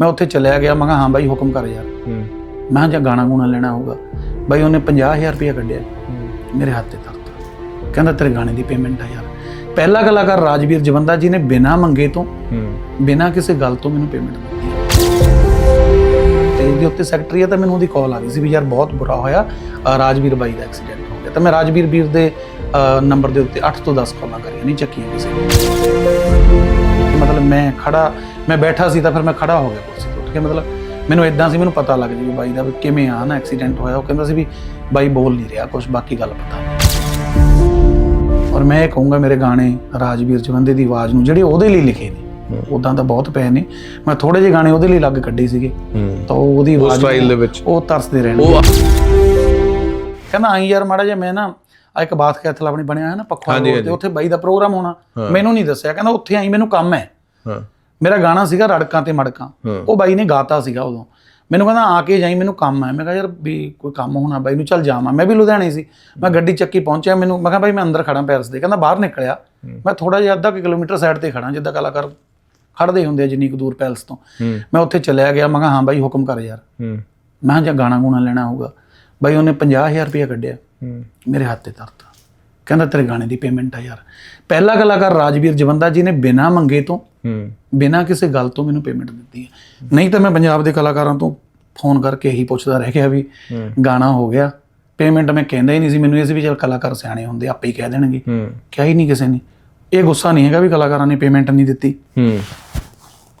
ਮੈਂ ਉੱਥੇ ਚਲਿਆ ਗਿਆ ਮੈਂ ਕਿਹਾ ਹਾਂ ਬਾਈ ਹੁਕਮ ਕਰ ਯਾਰ। ਹੂੰ। ਮੈਂ ਕਿਹਾ ਜਾਂ ਗਾਣਾ ਗੂਣਾ ਲੈਣਾ ਹੋਊਗਾ। ਬਾਈ ਉਹਨੇ 50000 ਰੁਪਏ ਕੱਢਿਆ। ਮੇਰੇ ਹੱਥ ਤੇ ਧਰਤਾ ਕਹਿੰਦਾ ਤੇਰੇ ਗਾਣੇ ਦੀ ਪੇਮੈਂਟ ਆ ਯਾਰ। ਪਹਿਲਾ ਕਲਾਕਾਰ ਰਾਜਵੀਰ ਜਵੰਦਾ ਜੀ ਨੇ ਬਿਨਾਂ ਮੰਗੇ ਤੋਂ ਬਿਨਾਂ ਕਿਸੇ ਗੱਲ ਤੋਂ ਮੈਨੂੰ ਪੇਮੈਂਟ ਦਿੱਤੀ। ਤੇ ਇਹਦੇ ਉੱਤੇ ਸੈਕਟਰੀ ਹੈ ਤਾਂ ਮੈਨੂੰ ਉਹਦੀ ਕਾਲ ਆ ਗਈ ਸੀ ਵੀ ਯਾਰ ਬਹੁਤ ਬੁਰਾ ਹੋਇਆ। ਰਾਜਵੀਰ ਬਾਈ ਦਾ ਐਕਸੀਡੈਂਟ ਹੋ ਗਿਆ। ਤਾਂ ਮੈਂ ਰਾਜਵੀਰ ਵੀਰ ਦੇ ਨੰਬਰ ਦੇ ਉੱਤੇ 8 ਤੋਂ 10 ਕਾਲਾਂ ਕਰੀਆਂ ਨਹੀਂ ਚੱਕੀਆਂ ਕਿਸੇ ਨੇ। ਮੈਂ ਖੜਾ ਮੈਂ ਬੈਠਾ ਸੀ ਤਾਂ ਫਿਰ ਮੈਂ ਖੜਾ ਹੋ ਗਿਆ ਕੁਰਸੀ ਤੋਂ ਉੱਠ ਕੇ। ਮਤਲਬ ਮੈਨੂੰ ਇਦਾਂ ਸੀ ਮੈਨੂੰ ਪਤਾ ਲੱਗ ਜੀ ਵੀ ਬਾਈ ਦਾ ਵੀ ਕਿਵੇਂ ਆ ਨਾ ਐਕਸੀਡੈਂਟ ਹੋਇਆ। ਉਹ ਕਹਿੰਦਾ ਸੀ ਵੀ ਬਾਈ ਬੋਲ ਨਹੀਂ ਰਿਹਾ ਕੁਝ ਬਾਕੀ ਗੱਲ ਪਤਾ। ਔਰ ਮੈਂ ਇਹ ਕਹੂੰਗਾ ਮੇਰੇ ਗਾਣੇ ਰਾਜਵੀਰ ਜਵੰਦੇ ਦੀ ਆਵਾਜ਼ ਨੂੰ ਜਿਹੜੇ ਉਹਦੇ ਲਈ ਲਿਖੇ ਨੇ। ਉਦਾਂ ਤਾਂ ਬਹੁਤ ਪਏ ਨੇ ਮੈਂ ਥੋੜੇ ਜਿਹੇ ਗਾਣੇ ਉਹਦੇ ਲਈ ਲੱਗ ਕੱਢੇ ਸੀਗੇ। ਤਾਂ ਉਹ ਉਹਦੀ ਉਹ ਆਵਾਜ਼ ਸਟਾਈਲ ਦੇ ਵਿੱਚ। ਉਹ ਤਰਸਦੇ ਰਹਿਣਗੇ। ਕਹਿੰਦਾ ਆਈ ਯਾਰ ਮਾੜਾ ਜਿਹਾ ਮੈਂ ਨਾ ਆ ਇੱਕ ਬਾਤ ਕੈਥਲ ਆਪਣੀ ਬਣਿਆ ਹੈ ਨਾ ਪੱਖਾ ਤੇ ਉੱਥੇ ਬਾਈ ਦਾ ਪ੍ਰੋਗਰਾਮ ਹੋਣਾ। ਮੈਨੂੰ ਨਹੀਂ ਦੱਸਿਆ। ਕਹਿੰਦਾ ਉੱਥੇ ਆਈ ਮੈਨੂੰ ਕੰਮ ਹਾਂ। ਮੇਰਾ ਗਾਣਾ ਸੀਗਾ ਰੜਕਾਂ ਤੇ ਮੜਕਾਂ। ਉਹ ਬਾਈ ਨੇ ਗਾਤਾ ਸੀਗਾ ਉਦੋਂ। ਮੈਨੂੰ ਕਹਿੰਦਾ ਆ ਕੇ ਜਾਈ ਮੈਨੂੰ ਕੰਮ ਹੈ ਮੈਂ ਕਿਹਾ ਯਾਰ ਵੀ ਕੋਈ ਕੰਮ ਹੋਣਾ ਬਾਈ ਨੂੰ ਚੱਲ ਜਾਵਾਂ। ਮੈਂ ਵੀ ਲੁਧਿਆਣੇ ਸੀ। ਮੈਂ ਗੱਡੀ ਚੱਕੀ ਪਹੁੰਚਿਆ ਮੈਨੂੰ ਮੈਂ ਕਿਹਾ ਬਾਈ ਮੈਂ ਅੰਦਰ ਖੜਾ ਪੈਰਸ ਦੇ। ਕਹਿੰਦਾ ਬਾਹਰ ਨਿਕਲਿਆ। ਮੈਂ ਥੋੜਾ ਜਿਹਾ ਅੱਧਾ ਕਿਲੋਮੀਟਰ ਸਾਈਡ ਤੇ ਖੜਾ ਜਿੱਦਾਂ ਕਲਾਕਾਰ ਖੜਦੇ ਹੁੰਦੇ ਆ ਜਿੰਨੀ ਕੁ ਦੂਰ ਪੈਲਸ ਤੋਂ। ਮੈਂ ਉੱਥੇ ਚਲਿਆ ਗਿਆ ਮੈਂ ਕਿਹਾ ਹਾਂ ਬਾਈ ਹੁਕਮ ਕਰ ਯਾਰ। ਮੈਂ ਕਿਹਾ ਜਾਂ ਗਾਣਾ ਗੂਣਾ ਲੈਣਾ ਹੋਊਗਾ। ਬਾਈ ਉਹਨੇ 50000 ਰੁਪਏ ਕੱਢਿਆ। ਮੇਰੇ ਹੱਥ ਤੇ ਧਰਤਾ। ਕਹਿੰਦਾ ਤੇਰੇ ਗਾਣੇ ਦੀ ਪੇਮੈਂਟ ਆ ਯਾਰ। ਪਹਿਲਾ ਕਲਾਕਾਰ ਰਾਜਵੀਰ ਜਵੰਦਾ ਜੀ ਨੇ ਬਿਨਾਂ ਮੰਗੇ ਤੋਂ ਹੂੰ। ਬਿਨਾਂ ਕਿਸੇ ਗੱਲ ਤੋਂ ਮੈਨੂੰ ਪੇਮੈਂਟ ਦਿੱਤੀ ਹੈ। ਨਹੀਂ ਤਾਂ ਮੈਂ ਪੰਜਾਬ ਦੇ ਕਲਾਕਾਰਾਂ ਤੋਂ ਫੋਨ ਕਰਕੇ ਇਹੀ ਪੁੱਛਦਾ ਰਹਿ ਗਿਆ ਵੀ ਹੂੰ। ਗਾਣਾ ਹੋ ਗਿਆ। ਪੇਮੈਂਟ ਮੈਂ ਕਹਿੰਦਾ ਹੀ ਨਹੀਂ ਸੀ ਮੈਨੂੰ ਇਹ ਸੀ ਵੀ ਚਲ ਕਲਾਕਾਰ ਸਿਆਣੇ ਹੁੰਦੇ ਆਪੇ ਹੀ ਕਹਿ ਦੇਣਗੇ। ਹੂੰ। ਕਿਹਾ ਹੀ ਨਹੀਂ ਕਿਸੇ ਨੇ। ਇਹ ਗੁੱਸਾ ਨਹੀਂ ਹੈਗਾ ਵੀ ਕਲਾਕਾਰਾਂ ਨੇ ਪੇਮੈਂਟ ਨਹੀਂ ਦਿੱਤੀ। ਹੂੰ।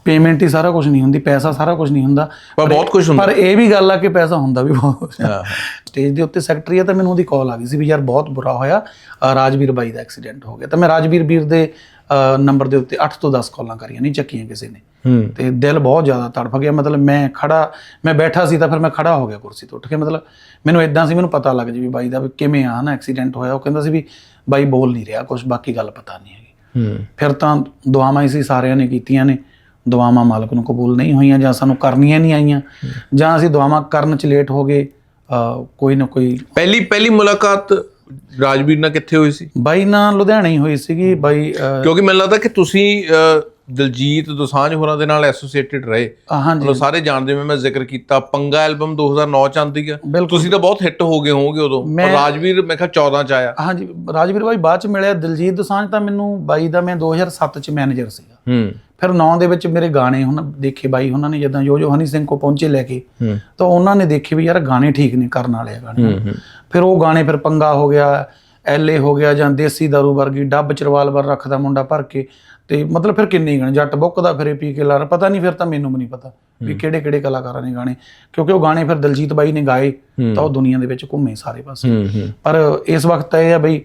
ਪੇਮੈਂਟ ਹੀ ਸਾਰਾ ਕੁਝ ਨਹੀਂ ਹੁੰਦੀ ਪੈਸਾ ਸਾਰਾ ਕੁਝ ਨਹੀਂ ਹੁੰਦਾ। ਪਰ ਬਹੁਤ ਕੁਝ ਹੁੰਦਾ। ਪਰ ਇਹ ਵੀ ਗੱਲ ਆ ਕਿ ਪੈਸਾ ਹੁੰਦਾ ਵੀ ਬਹੁਤ ਆ। ਹਾਂ। ਸਟੇਜ ਦੇ ਉੱਤੇ ਸੈਕਟਰੀ ਹੈ ਤਾਂ ਮੈਨੂੰ ਉਹਦੀ ਕਾਲ ਆ ਗਈ ਸੀ ਵੀ ਯਾਰ ਬਹੁਤ ਬੁਰਾ ਹੋਇਆ। ਰਾਜਵੀਰ ਬਾਈ ਦਾ ਐਕਸੀਡੈਂਟ ਹੋ ਗਿਆ। ਤਾਂ ਮੈਂ ਰਾਜਵੀਰ ਵੀਰ ਦੇ ਨੰਬਰ ਦੇ ਉੱਤੇ 8 ਤੋਂ 10 ਕਾਲਾਂ ਕਰੀਆਂ ਨਹੀਂ ਚੱਕੀਆਂ ਕਿਸੇ ਨੇ। ਤੇ ਦਿਲ ਬਹੁਤ ਜ਼ਿਆਦਾ ਤੜਫ ਗਿਆ ਮਤਲਬ ਮੈਂ ਖੜਾ ਮੈਂ ਬੈਠਾ ਸੀ ਤਾਂ ਫਿਰ ਮੈਂ ਖੜਾ ਹੋ ਗਿਆ ਕੁਰਸੀ ਤੋਂ ਉੱਠ ਕੇ। ਮਤਲਬ ਮੈਨੂੰ ਇਦਾਂ ਸੀ ਮੈਨੂੰ ਪਤਾ ਲੱਗ ਜੀ ਵੀ ਬਾਈ ਦਾ ਵੀ ਕਿਵੇਂ ਆ ਨਾ ਐਕਸੀਡੈਂਟ ਹੋਇਆ। ਉਹ ਕਹਿੰਦਾ ਸੀ ਵੀ ਬਾਈ ਬੋਲ ਨਹੀਂ ਰਿਹਾ ਕੁਝ ਬਾਕੀ ਗੱਲ ਪਤਾ ਨਹੀਂ ਹੈਗੀ। ਫਿਰ ਤਾਂ ਦੁਆਵਾਂ ਹੀ ਸੀ ਸਾਰਿਆਂ ਨੇ ਕੀਤੀਆਂ ਨੇ। ਦੁਆਵਾਂ ਮਾਲਕ ਨੂੰ ਕਬੂਲ ਨਹੀਂ ਹੋਈਆਂ ਜਾਂ ਸਾਨੂੰ ਕਰਨੀਆਂ ਨਹੀਂ ਆਈਆਂ। ਜਾਂ ਅਸੀਂ ਦੁਆਵਾਂ ਕਰਨ ਚ ਲੇਟ ਹੋ ਗਏ ਕੋਈ ਨਾ ਕੋਈ ਪਹਿਲੀ ਪਹਿਲੀ ਮੁਲਾਕਾਤ ਰਾਜਵੀਰ ਨਾਲ ਕਿੱਥੇ ਹੋਈ ਸੀ? ਬਾਈ ਨਾਲ ਲੁਧਿਆਣੇ ਹੀ ਹੋਈ ਸੀਗੀ ਬਾਈ ਕਿਉਂਕਿ ਮੈਨੂੰ ਲੱਗਦਾ ਕਿ ਤੁਸੀਂ ਦਿਲਜੀਤ ਦੋਸਾਂਝ ਹੋਰਾਂ ਦੇ ਨਾਲ ਐਸੋਸੀਏਟਡ ਰਹੇ। ਹਾਂਜੀ। ਸਾਰੇ ਜਾਣਦੇ ਮੈਂ ਮੈਂ ਜ਼ਿਕਰ ਕੀਤਾ। ਪੰਗਾ ਐਲਬਮ 2009 ਚ ਆਉਂਦੀ ਆ। ਤੁਸੀਂ ਤਾਂ ਬਹੁਤ ਹਿੱਟ ਹੋ ਗਏ ਹੋਵੋਗੇ ਉਦੋਂ। ਪਰ ਰਾਜਵੀਰ ਮੈਂ ਕਿਹਾ 14 ਚ ਆਇਆ। ਹਾਂਜੀ ਰਾਜਵੀਰ ਬਾਈ ਬਾਅਦ ਚ ਮਿਲਿਆ। ਦਿਲਜੀਤ ਦੋਸਾਂਝ ਤਾਂ ਮੈਨੂੰ ਬਾਈ ਦਾ ਮੈਂ 2007 ਚ ਮੈਨੇਜਰ ਸੀਗਾ। ਹੂੰ। ਫਿਰ 9 ਦੇ ਵਿੱਚ ਮੇਰੇ ਗਾਣੇ ਹੁਣ ਦੇਖੇ ਬਾਈ ਉਹਨਾਂ ਨੇ ਜਦੋਂ ਜੋ ਜੋ ਹਨੀ ਸਿੰਘ ਕੋ ਪਹੁੰਚੇ ਲੈ ਕੇ ਤਾਂ ਉਹਨਾਂ ਨੇ ਦੇਖੇ ਵੀ ਯਾਰ ਗਾਣੇ ਠੀਕ ਨੇ ਕਰਨ ਵਾਲੇ ਗਾਣੇ। ਫਿਰ ਉਹ ਗਾਣੇ ਫਿਰ ਪੰਗਾ ਹੋ ਗਿਆ ਐਲਏ ਹੋ ਗਿਆ ਜਾਂ ਦੇਸੀ ਦਾਰੂ ਵਰਗੀ ਡੱਬ ਚ ਰਿਵਾਲਵਰ ਰੱਖਦਾ ਮੁੰਡਾ ਭਰ ਕੇ ਤੇ ਮਤਲਬ ਫਿਰ ਕਿੰਨੇ ਗਾਣੇ ਜੱਟ ਬੁੱਕਦਾ ਫਿਰੇ ਪੀ ਕੇ ਲਾਰ ਪਤਾ ਨਹੀਂ ਫਿਰ ਤਾਂ ਮੈਨੂੰ ਵੀ ਨਹੀਂ ਪਤਾ ਵੀ ਕਿਹੜੇ ਕਿਹੜੇ ਕਲਾਕਾਰਾਂ ਨੇ ਗਾਣੇ ਕਿਉਂਕਿ ਉਹ ਗਾਣੇ ਫਿਰ ਦਲਜੀਤ ਬਾਈ ਨੇ ਗਾਏ ਤਾਂ ਉਹ ਦੁਨੀਆ ਦੇ ਵਿੱਚ ਘੁੰਮੇ ਸਾਰੇ ਪਾਸੇ। ਪਰ ਇਸ ਵਕਤ ਇਹ ਆ ਬਈ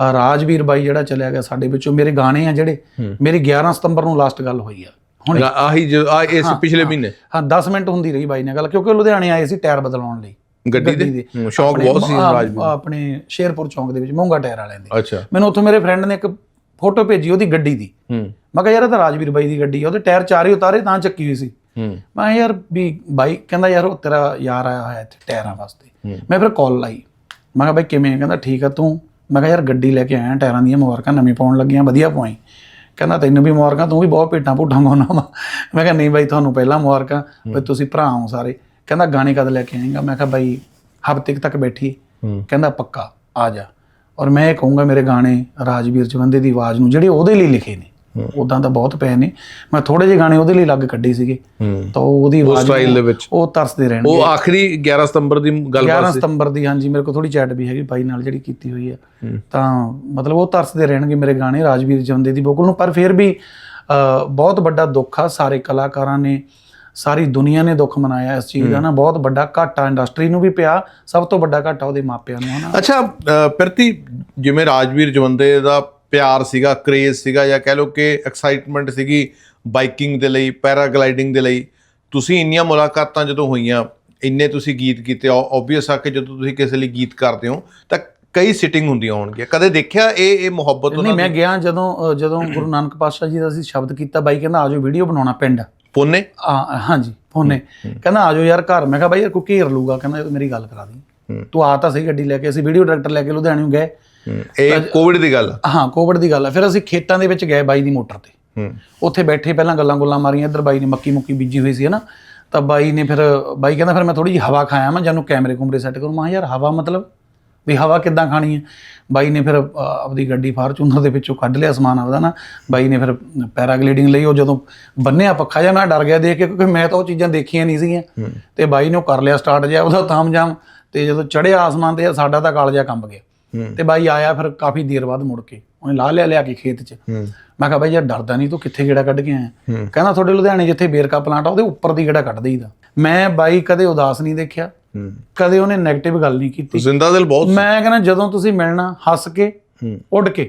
ਰਾਜਵੀਰ ਬਾਈ ਜਿਹੜਾ ਚਲਿਆ ਗਿਆ ਸਾਡੇ ਵਿੱਚੋਂ ਮੇਰੇ ਗਾਣੇ ਆ ਜਿਹੜੇ ਮੇਰੀ 11 ਸਤੰਬਰ ਨੂੰ ਲਾਸਟ ਗੱਲ ਹੋਈ ਆ। ਹੁਣ ਆਹੀ ਜੋ ਆ ਇਸ ਪਿਛਲੇ ਮਹੀਨੇ? ਹਾਂ 10 ਮਿੰਟ ਹੁੰਦੀ ਰਹੀ ਬਾਈ ਨਾਲ ਗੱਲ ਕਿਉਂਕਿ ਲੁਧਿਆਣੇ ਆਏ ਸੀ ਟਾਇਰ ਬਦਲਾਉਣ ਲਈ। ਗੱਡੀ ਦੇ? ਹੂੰ, ਸ਼ੌਕ ਬਹੁਤ ਸੀ ਰਾਜਵੀਰ। ਆਪਣੇ ਸ਼ੇਰਪੁਰ ਚੌਂਕ ਦੇ ਵਿੱਚ ਮੋਂਗਾ ਟਾਇਰ ਵਾਲਿਆਂ ਦੇ। ਮੈਨੂੰ ਉੱਥੋਂ ਮੇਰੇ ਫਰੈਂਡ ਨੇ ਇੱਕ ਫੋਟੋ ਭੇਜੀ ਉਹਦੀ ਗੱਡੀ ਦੀ। ਹੂੰ। ਮੈਂ ਕਿਹਾ ਯਾਰ ਇਹ ਤਾਂ ਰਾਜਵੀਰ ਬਾਈ ਦੀ ਗੱਡੀ ਆ ਉਹਦੇ ਟਾਇਰ ਚਾਰੇ ਉਤਾਰੇ ਤਾਂ ਚੱਕੀ ਹੋਈ ਸੀ। ਹੂੰ। ਮੈਂ ਯਾਰ ਵੀ ਬਾਈ ਕਹਿੰਦਾ ਯਾਰ ਉਹ ਤੇਰਾ ਯਾਰ ਆਇਆ ਹੋਇਆ ਇੱਥੇ ਟਾਇਰਾਂ ਵਾਸਤੇ। ਹੂੰ। ਮੈਂ ਫਿਰ ਕਾਲ ਲਾਈ। ਮੈਂ ਕਿਹਾ ਬਾਈ ਕਿਵੇਂ? ਕਹਿੰਦਾ ਠੀਕ ਆ ਤੂੰ? ਮੈਂ ਕਿਹਾ ਯਾਰ ਗੱਡੀ ਲੈ ਕੇ ਆਇਆ ਟਾਇਰਾਂ ਦੀਆਂ ਮੁਬਾਰਕਾਂ ਨਵੀਂ ਪਾਉਣ ਲੱਗੀਆਂ ਵਧੀਆ ਪਵਾਈ। ਕਹਿੰਦਾ ਤੈਨੂੰ ਵੀ ਮੁਬਾਰਕਾਂ ਤੂੰ ਵੀ ਬਹੁਤ ਭੇਟਾਂ ਭੂਟਾਂ ਗਾਉਣਾ ਵਾ। ਮੈਂ ਕਿਹਾ ਨਹੀਂ ਬਾਈ ਤੁਹਾਨੂੰ ਪਹਿਲਾਂ ਮੁਬਾਰਕਾਂ ਵੀ ਤੁਸੀਂ ਭਰਾ ਹੋ ਸਾਰੇ। ਕਹਿੰਦਾ ਗਾਣੇ ਕਦ ਲੈ ਕੇ ਆਏਗਾ? ਮੈਂ ਕਿਹਾ ਬਾਈ ਹਫ਼ਤੇ ਤੱਕ ਬੈਠੀ। ਕਹਿੰਦਾ ਪੱਕਾ ਆ ਜਾ। ਔਰ ਮੈਂ ਇਹ ਕਹੂੰਗਾ ਮੇਰੇ ਗਾਣੇ ਰਾਜਵੀਰ ਜਵੰਦੇ ਦੀ ਆਵਾਜ਼ ਨੂੰ ਜਿਹੜੇ ਉਹਦੇ ਲਈ ਲਿਖੇ ਨੇ। ਉਦਾਂ ਤਾਂ ਬਹੁਤ ਪਏ ਨੇ। ਮੈਂ ਥੋੜੇ ਜਿਹੇ ਗਾਣੇ ਉਹਦੇ ਲਈ ਲੱਗ ਕੱਢੇ ਸੀਗੇ। ਤਾਂ ਉਹ ਉਹਦੀ ਉਹ ਆਵਾਜ਼ ਸਟਾਈਲ ਦੇ ਵਿੱਚ। ਉਹ ਤਰਸਦੇ ਰਹਿਣਗੇ। ਉਹ ਆਖਰੀ 11 ਸਤੰਬਰ ਦੀ 11 ਗੱਲਬਾਤ ਸੀ। ਸਤੰਬਰ ਦੀ ਹਾਂਜੀ ਮੇਰੇ ਕੋਲ ਥੋੜੀ ਚੈਟ ਵੀ ਹੈਗੀ ਬਾਈ ਨਾਲ ਜਿਹੜੀ ਕੀਤੀ ਹੋਈ ਆ। ਹੂੰ। ਤਾਂ ਮਤਲਬ ਉਹ ਤਰਸਦੇ ਰਹਿਣਗੇ ਮੇਰੇ ਗਾਣੇ ਰਾਜਵੀਰ ਜਵੰਦੇ ਦੀ ਬੋਕਲ ਨੂੰ। ਪਰ ਫਿਰ ਵੀ ਬਹੁਤ ਵੱਡਾ ਦੁੱਖ ਆ। ਸਾਰੇ ਕਲਾਕਾਰਾਂ ਨੇ ਸਾਰੀ ਦੁਨੀਆ ਨੇ ਦੁੱਖ ਮਨਾਇਆ ਇਸ ਚੀਜ਼ ਦਾ ਨਾ। ਬਹੁਤ ਵੱਡਾ ਘਾਟਾ ਇੰਡਸਟਰੀ ਨੂੰ ਵੀ ਪਿਆ। ਸਭ ਤੋਂ ਵੱਡਾ ਘਾਟਾ ਉਹਦੇ ਮਾਪਿਆਂ ਨੂੰ ਹਨਾ ਅੱਛਾ ਪ੍ਰਤੀ ਜਿਵੇਂ ਰਾਜਵੀਰ ਜਵੰਦੇ ਦਾ ਪਿਆਰ ਸੀਗਾ ਕ੍ਰੇਜ਼ ਸੀਗਾ ਜਾਂ ਕਹਿ ਲਓ ਕਿ ਐਕਸਾਈਟਮੈਂਟ ਸੀਗੀ ਬਾਈਕਿੰਗ ਦੇ ਲਈ ਪੈਰਾਗਲਾਈਡਿੰਗ ਦੇ ਲਈ। ਤੁਸੀਂ ਇੰਨੀਆਂ ਮੁਲਾਕਾਤਾਂ ਜਦੋਂ ਹੋਈਆਂ ਇੰਨੇ ਤੁਸੀਂ ਗੀਤ ਕੀਤੇ ਆਬਵੀਅਸ ਆ ਕਿ ਜਦੋਂ ਤੁਸੀਂ ਕਿਸੇ ਲਈ ਗੀਤ ਕਰਦੇ ਹੋ ਤਾਂ ਕਈ ਸਿਟਿੰਗ ਹੁੰਦੀਆਂ ਹੋਣਗੀਆਂ। ਕਦੇ ਦੇਖਿਆ ਇਹ ਇਹ ਮੁਹੱਬਤ ਨਹੀਂ ਮੈਂ ਗਿਆ ਜਦੋਂ ਜਦੋਂ ਗੁਰੂ ਨਾਨਕ ਪਾਤਸ਼ਾਹ ਜੀ ਦਾ ਅਸੀਂ ਸ਼ਬਦ ਕੀਤਾ ਬਾਈ ਕਹਿੰਦਾ ਆਜੋ ਵੀਡੀਓ ਬਣਾਉਣਾ ਪਿੰਡ। ਪੋਨੇ? ਹਾਂਜੀ ਫੋਨੇ ਕਹਿੰਦਾ ਆਜੋ ਯਾਰ ਘਰ। ਮੈਂ ਕਿਹਾ ਬਾਈ ਯਾਰ ਕੋਈ ਘੇਰ ਲੂਗਾ ਕਹਿੰਦਾ ਮੇਰੀ ਗੱਲ ਕਰਾ ਦੀ। ਤੂੰ ਆ ਤਾਂ ਸਹੀ ਗੱਡੀ ਲੈ ਕੇ ਅਸੀਂ ਵੀਡੀਓ ਡਾਇਰੈਕਟਰ ਲੈ ਕੇ ਲੁਧਿਆਣੇ ਨੂੰ ਗਏ। ਇਹ ਕੋਵਿਡ ਦੀ ਗੱਲ ਆ। ਹਾਂ ਕੋਵਿਡ ਦੀ ਗੱਲ ਹੈ ਫਿਰ ਅਸੀਂ ਖੇਤਾਂ ਦੇ ਵਿੱਚ ਗਏ ਬਾਈ ਦੀ ਮੋਟਰ ਤੇ। ਉੱਥੇ ਬੈਠੇ ਪਹਿਲਾਂ ਗੱਲਾਂ ਗੁੱਲਾਂ ਮਾਰੀਆਂ ਇੱਧਰ ਬਾਈ ਨੇ ਮੱਕੀ ਮੁੱਕੀ ਬੀਜੀ ਹੋਈ ਸੀ ਹੈ ਨਾ ਤਾਂ ਬਾਈ ਨੇ ਫਿਰ ਬਾਈ ਕਹਿੰਦਾ ਫਿਰ ਮੈਂ ਥੋੜੀ ਜਿਹੀ ਹਵਾ ਖਾਇਆ ਮੈਂ ਜਾਨੂੰ ਕੈਮਰੇ ਕੁਮਰੇ ਸੈੱਟ ਕਰੂੰ। ਮੈਂ ਯਾਰ ਹਵਾ ਮਤਲਬ? ਵੀ ਹਵਾ ਕਿੱਦਾਂ ਖਾਣੀ ਹੈ ਬਾਈ ਨੇ ਫਿਰ ਆਪਦੀ ਗੱਡੀ ਫਾਰਚੂਨਰ ਦੇ ਵਿੱਚੋਂ ਕੱਢ ਲਿਆ ਸਮਾਨ ਆਪਦਾ ਨਾ ਬਾਈ ਨੇ ਫਿਰ ਪੈਰਾਗਲਾਈਡਿੰਗ ਲਈ ਉਹ ਜਦੋਂ ਬੰਨਿਆ ਪੱਖਾ ਜਿਹਾ ਮੈਂ ਡਰ ਗਿਆ ਦੇਖ ਕੇ ਕਿਉਂਕਿ ਮੈਂ ਤਾਂ ਉਹ ਚੀਜ਼ਾਂ ਦੇਖੀਆਂ ਨਹੀਂ ਸੀਗੀਆਂ। ਤੇ ਬਾਈ ਨੇ ਉਹ ਕਰ ਲਿਆ ਸਟਾਰਟ ਜਿਹਾ ਉਹਦਾ ਤਾਮਜਾਮ ਤੇ ਜਦੋਂ ਚੜਿਆ ਆਸਮਾਨ ਤੇ ਸਾਡਾ ਤਾਂ ਕਾਲਜਾ ਕੰਬ ਗਿਆ। ਤੇ ਬਾਈ ਆਇਆ ਫਿਰ ਕਾਫੀ ਦੇਰ ਬਾਅਦ ਮੁੜ ਕੇ। ਉਹਨੇ ਲਾ ਲਿਆ ਲਿਆ ਕੇ ਖੇਤ 'ਚ। ਮੈਂ ਕਿਹਾ ਬਾਈ ਯਾਰ ਡਰਦਾ ਨਹੀਂ ਤੂੰ ਕਿੱਥੇ ਗੇੜਾ ਕੱਢ ਕੇ ਆਇਆ। ਕਹਿੰਦਾ ਤੁਹਾਡੇ ਲੁਧਿਆਣੇ ਜਿੱਥੇ ਬੇਰਕਾ ਪਲਾਂਟ ਆ ਉਹਦੇ ਉੱਪਰ ਦੀ ਗੇੜਾ ਕੱਢ ਦੇਈਦਾ। ਮੈਂ ਬਾਈ ਕਦੇ ਉਦਾਸ ਨਹੀਂ ਦੇਖਿਆ। ਕਦੇ ਉਹਨੇ 네ਗੇਟਿਵ ਗੱਲ ਨਹੀਂ ਕੀਤੀ। ਜ਼ਿੰਦਾ ਦਿਲ ਬਹੁਤ ਮੈਂ ਕਹਿੰਦਾ ਜਦੋਂ ਤੁਸੀਂ ਮਿਲਣਾ ਹੱਸ ਕੇ ਉੱਡ ਕੇ।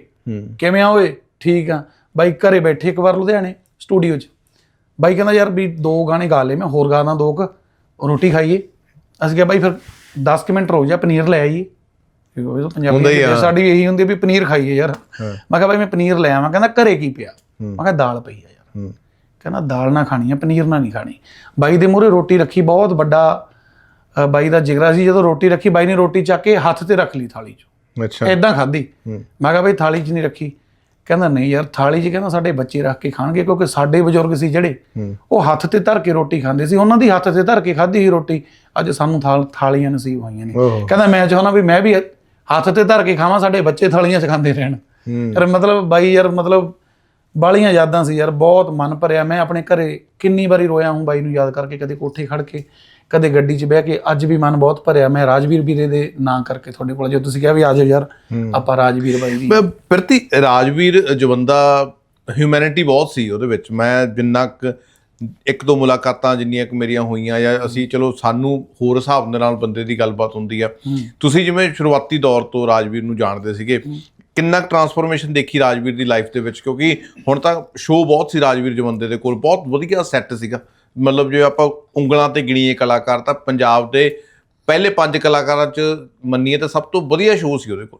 ਕਿਵੇਂ ਆ ਓਏ? ਠੀਕ ਆ। ਬਾਈ ਘਰੇ ਬੈਠੇ ਇੱਕ ਵਾਰ ਲੁਧਿਆਣੇ ਸਟੂਡੀਓ 'ਚ। ਬਾਈ ਕਹਿੰਦਾ ਯਾਰ ਵੀ ਦੋ ਗਾਣੇ ਗਾ ਲਏ ਮੈਂ ਹੋਰ ਗਾਣਾ ਦੋ ਕੁ। ਰੋਟੀ ਖਾਈਏ। ਅਸੀਂ ਕਿਹਾ ਬਾਈ ਫਿਰ 10 ਕੁ ਮਿੰਟ ਰੁਕ ਜਾ ਪਨੀਰ ਲੈ ਆਈਏ। ਉਹ ਪੰਜਾਬੀ। ਸਾਡੀ ਇਹੀ ਹੁੰਦੀ ਵੀ ਪਨੀਰ ਖਾਈਏ ਯਾਰ। ਮੈਂ ਕਿਹਾ ਬਾਈ ਮੈਂ ਪਨੀਰ ਲੈ ਆਵਾਂ ਕਹਿੰਦਾ ਘਰੇ ਕੀ ਪਿਆ? ਮੈਂ ਕਿਹਾ ਦਾਲ ਪਈ ਆ ਯਾਰ। ਕਹਿੰਦਾ ਦਾਲ ਨਾ ਖਾਣੀ ਆ ਪਨੀਰ ਨਾ ਨਹੀਂ ਖਾਣੀ। ਬਾਈ ਦੇ ਮੂਹਰੇ ਰੋਟੀ ਰੱਖੀ ਬਹੁਤ ਵੱਡਾ ਬਾਈ ਦਾ ਜਿਗਰਾ ਸੀ ਜਦੋਂ ਰੋਟੀ ਰੱਖੀ ਬਾਈ ਨੇ ਰੋਟੀ ਚੱਕ ਕੇ ਹੱਥ ਤੇ ਰੱਖ ਲਈ ਥਾਲੀ 'ਚ। ਅੱਛਾ। ਐਦਾਂ ਖਾਧੀ। ਮੈਂ ਕਿਹਾ ਬਈ ਥਾਲੀ 'ਚ ਨਹੀਂ ਰੱਖੀ। ਕਹਿੰਦਾ ਨਹੀਂ ਯਾਰ ਥਾਲੀ 'ਚ ਕਹਿੰਦਾ ਸਾਡੇ ਬੱਚੇ ਰੱਖ ਕੇ ਖਾਣਗੇ ਕਿਉਂਕਿ ਸਾਡੇ ਬਜ਼ੁਰਗ ਸੀ ਜਿਹੜੇ ਉਹ ਹੱਥ ਤੇ ਧਰ ਕੇ ਰੋਟੀ ਖਾਂਦੇ ਸੀ। ਉਹਨਾਂ ਦੀ ਹੱਥ ਤੇ ਧਰ ਕੇ ਖਾਧੀ ਸੀ ਰੋਟੀ। ਅੱਜ ਸਾਨੂੰ ਥਾਲ ਥਾਲੀਆਂ ਨਸੀਬ ਹੋਈਆਂ ਨੇ। ਕਹਿੰਦਾ ਮੈਂ ਚਾਹੁੰਦਾ ਵੀ ਮੈਂ ਵੀ ਹੱਥ ਤੇ ਧਰ ਕੇ ਖਾਵਾਂ ਸਾਡੇ ਬੱਚੇ ਥਾਲੀਆਂ 'ਚ ਖਾਂਦੇ ਰਹਿਣ। ਯਾਰ ਮਤਲਬ ਬਾਈ ਯਾਰ ਮਤਲਬ ਬਾਲੀਆਂ ਯਾਦਾਂ ਸੀ ਯਾਰ ਬਹੁਤ ਮਨ ਭਰਿਆ। ਮੈਂ ਆਪਣੇ ਘਰੇ ਕਿੰਨੀ ਵਾਰੀ ਰੋਇਆ ਹੂੰ ਬਾਈ ਨੂੰ ਯਾਦ ਕਰਕੇ ਕਦੇ ਕੋਠੇ ਖੜ ਕੇ ਕਦੇ ਗੱਡੀ 'ਚ ਬਹਿ ਕੇ। ਅੱਜ ਵੀ ਮਨ ਬਹੁਤ ਭਰਿਆ। ਮੈਂ ਰਾਜਵੀਰ ਵੀਰੇ ਦੇ ਨਾਂ ਕਰਕੇ ਤੁਹਾਡੇ ਕੋਲ ਜੋ ਤੁਸੀਂ ਕਿਹਾ ਵੀ ਆ ਜਾਓ ਯਾਰ ਆਪਾਂ ਰਾਜਵੀਰ ਬਾਈ ਦੀ। ਮੈਂ ਪ੍ਰਤੀ ਰਾਜਵੀਰ ਜਵੰਦਾ ਹਿਊਮੈਨਿਟੀ ਬਹੁਤ ਸੀ ਉਹਦੇ ਵਿੱਚ। ਮੈਂ ਜਿੰਨਾ ਕੁ ਇੱਕ ਦੋ ਮੁਲਾਕਾਤਾਂ ਜਿੰਨੀਆਂ ਕੁ ਮੇਰੀਆਂ ਹੋਈਆਂ ਜਾਂ ਅਸੀਂ ਚਲੋ ਸਾਨੂੰ ਹੋਰ ਹਿਸਾਬ ਦੇ ਨਾਲ ਬੰਦੇ ਦੀ ਗੱਲਬਾਤ ਹੁੰਦੀ ਆ। ਤੁਸੀਂ ਜਿਵੇਂ ਸ਼ੁਰੂਆਤੀ ਦੌਰ ਤੋਂ ਰਾਜਵੀਰ ਨੂੰ ਜਾਣਦੇ ਸੀਗੇ ਕਿੰਨਾ ਕੁ ਟਰਾਂਸਫਰਮੇਸ਼ਨ ਦੇਖੀ ਰਾਜਵੀਰ ਦੀ ਲਾਈਫ ਦੇ ਵਿੱਚ? ਕਿਉਂਕਿ ਹੁਣ ਤਾਂ ਸ਼ੋਅ ਬਹੁਤ ਸੀ ਰਾਜਵੀਰ ਜਵੰਦੇ ਦੇ ਕੋਲ ਬਹੁਤ ਵਧੀਆ ਸੈੱਟ ਸੀਗਾ। ਮਤਲਬ ਜੇ ਆਪਾਂ ਉਂਗਲਾਂ ਤੇ ਗਿਣੀਏ ਕਲਾਕਾਰ ਤਾਂ ਪੰਜਾਬ ਦੇ ਪਹਿਲੇ ਪੰਜ ਕਲਾਕਾਰਾਂ ਚ ਮੰਨੀਏ ਤਾਂ ਸਭ ਤੋਂ ਵਧੀਆ ਸ਼ੋਅ ਸੀ ਉਹਦੇ ਕੋਲ।